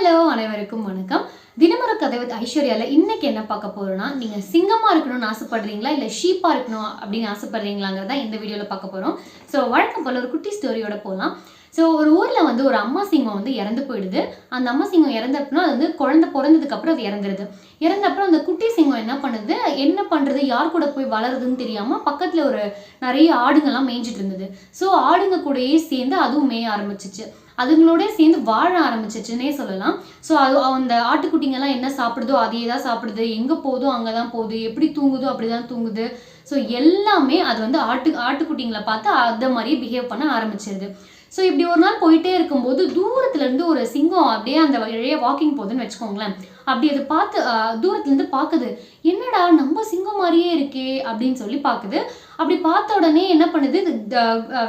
Hello அனைவருக்கும் வணக்கம். தினமர கதை வித் ஐஸ்வர்யாவில் இன்னைக்கு என்ன பார்க்க போறோம்னா நீங்க சிங்கமா இருக்கணும்னு ஆசைப்படுறீங்களா இல்ல ஷீப்பா இருக்கணும் அப்படின்னு ஆசைப்படுறீங்களாங்கிறத இந்த வீடியோல பார்க்க போறோம். ஸோ வழக்கம் போல ஒரு குட்டி ஸ்டோரியோட போகலாம் ஸோ ஒரு ஊரில் வந்து ஒரு அம்மா சிங்கம் வந்து இறந்து போயிடுது. அந்த அம்மா சிங்கம் இறந்தப்பனா அது வந்து குழந்தை பிறந்ததுக்கப்புறம் அது இறந்துருது. இறந்தப்புறம் அந்த குட்டி சிங்கம் என்ன பண்ணுது? என்ன பண்ணுறது யார் கூட போய் வளருதுன்னு தெரியாமல் பக்கத்தில் ஒரு நிறைய ஆடுங்கள்லாம் மேய்ஞ்சிட்டு இருந்தது. ஸோ ஆடுங்க கூடயே சேர்ந்து அதுவும் மேய ஆரம்பிச்சிச்சு. அதுங்களோட சேர்ந்து வாழ ஆரம்பிச்சிச்சுன்னே சொல்லலாம். ஸோ அது அந்த ஆட்டுக்குட்டிங்கெல்லாம் என்ன சாப்பிடுதோ அதையே தான் சாப்பிடுது. எங்கே போதோ அங்கே தான் போகுது. எப்படி தூங்குதோ அப்படி தான் தூங்குது. ஸோ எல்லாமே அது வந்து ஆட்டு ஆட்டுக்குட்டிங்களை பார்த்து அதை மாதிரியே பிஹேவ் பண்ண ஆரம்பிச்சிருது. ஸோ இப்படி ஒரு நாள் போயிட்டே இருக்கும்போது தூரத்துலேருந்து ஒரு சிங்கம் அப்படியே அந்த வழியே வாக்கிங் போகுதுன்னு வச்சுக்கோங்களேன். அப்படி அதை பார்த்து தூரத்துலேருந்து பார்க்குது. என்னடா நம்ம சிங்கம் மாதிரியே இருக்கே அப்படின்னு சொல்லி பார்க்குது. அப்படி பார்த்த உடனே என்ன பண்ணுது?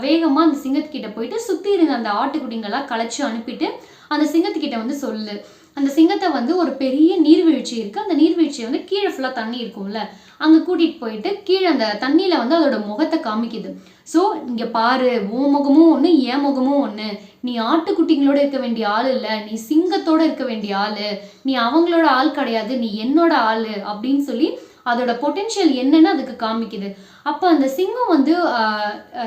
வேகமாக அந்த சிங்கத்துக்கிட்ட போயிட்டு சுற்றி இருந்த அந்த ஆட்டுக்குட்டிங்கெல்லாம் களைச்சி அனுப்பிட்டு அந்த சிங்கத்துக்கிட்ட வந்து சொல்லு அந்த சிங்கத்தை வந்து ஒரு பெரிய நீர்வீழ்ச்சி இருக்குது அந்த நீர்வீழ்ச்சி வந்து கீழே ஃபுல்லாக தண்ணி இருக்கும்ல. அங்கே கூட்டிகிட்டு போயிட்டு கீழே அந்த தண்ணியில் வந்து அதோட முகத்தை காமிக்குது. ஸோ இங்கே பாரு ஓ முகமும் ஒன்று என் முகமும் ஒன்று நீ ஆட்டுக்குட்டிங்களோட இருக்க வேண்டிய ஆள் இல்லை. நீ சிங்கத்தோட இருக்க வேண்டிய ஆள். நீ அவங்களோட ஆள் கிடையாது. நீ என்னோட ஆள் அப்படின்னு சொல்லி அதோட பொட்டென்ஷியல் என்னன்னு அதுக்கு காமிக்குது. அப்போ அந்த சிங்கம் வந்து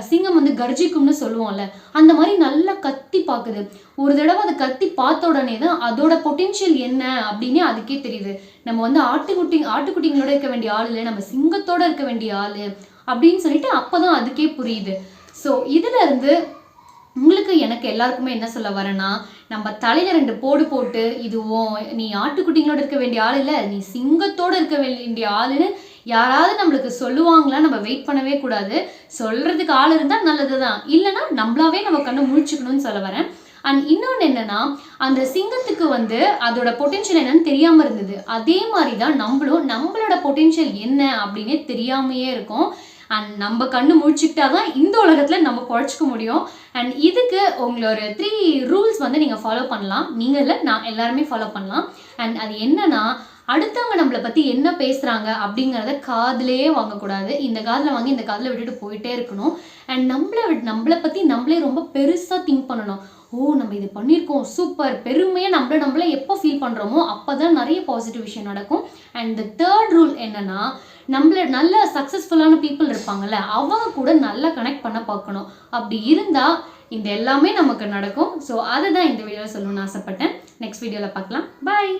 சிங்கம் வந்து கர்ஜிக்கும்னு சொல்லுவோம்ல அந்த மாதிரி நல்லா கத்தி பார்க்குது. ஒரு தடவை அதை கத்தி பார்த்த உடனே தான் அதோட பொட்டென்ஷியல் என்ன அப்படின்னு அதுக்கே தெரியுது. நம்ம வந்து ஆட்டுக்குட்டி ஆட்டுக்குட்டிங்களோட இருக்க வேண்டிய ஆள் இல்லை நம்ம சிங்கத்தோட இருக்க வேண்டிய ஆள் அப்படின்னு சொல்லிட்டு அப்பதான் அதுக்கே புரியுது. ஸோ இதுல இருந்து உங்களுக்கு எனக்கு எல்லாருக்குமே என்ன சொல்ல வரேன்னா நம்ம தலையில ரெண்டு போடு போட்டு இதுவும் நீ ஆட்டுக்குட்டிங்களோட இருக்க வேண்டிய ஆள் இல்லை நீ சிங்கத்தோட இருக்க வேண்டிய ஆளுன்னு யாராவது நம்மளுக்கு சொல்லுவாங்களா நம்ம வெயிட் பண்ணவே கூடாது. சொல்றதுக்கு ஆள் இருந்தால் நல்லது தான் இல்லைன்னா நம்மளாவே நம்ம கண்ணை முழிச்சுக்கணும்னு சொல்ல வரேன். அண்ட் இன்னொன்று என்னன்னா அந்த சிங்கத்துக்கு வந்து அதோட பொட்டென்ஷியல் என்னன்னு தெரியாமல் இருந்தது. அதே மாதிரி தான் நம்மளும் நம்மளோட பொட்டென்ஷியல் என்ன அப்படின்னே தெரியாமையே இருக்கும். அண்ட் நம்ம கண்ணு முழிச்சுக்கிட்டா தான் இந்த உலகத்தில் நம்ம குழச்சிக்க முடியும். அண்ட் இதுக்கு உங்களோட த்ரீ ரூல்ஸ் வந்து நீங்கள் ஃபாலோ பண்ணலாம். நீங்கள் இல்லை நான் எல்லாருமே ஃபாலோ பண்ணலாம். அண்ட் அது என்னன்னா அடுத்தவங்க நம்மளை பற்றி என்ன பேசுகிறாங்க அப்படிங்கிறத காதுலயே வாங்கக்கூடாது. இந்த காதில் வாங்கி இந்த காதில் விட்டுட்டு போயிட்டே இருக்கணும். அண்ட் நம்மளை விட் நம்மளை பற்றி நம்மளே ரொம்ப பெருசாக திங்க் பண்ணணும். ஓ நம்ம இது பண்ணியிருக்கோம் சூப்பர் பெருமையாக நம்மள நம்மள எப்போ ஃபீல் பண்ணுறோமோ அப்போ தான் நிறைய பாசிட்டிவ் விஷயம் நடக்கும். அண்ட் த தேர்ட் ரூல் என்னன்னா நம்மள நல்ல சக்ஸஸ்ஃபுல்லான பீப்புள் இருப்பாங்கல்ல அவங்க கூட நல்லா கனெக்ட் பண்ண பார்க்கணும். அப்படி இருந்தால் இந்த எல்லாமே நமக்கு நடக்கும். ஸோ அதை தான் இந்த வீடியோவில் சொல்லணும்னு ஆசைப்பட்டேன். நெக்ஸ்ட் வீடியோவில் பார்க்கலாம். பாய்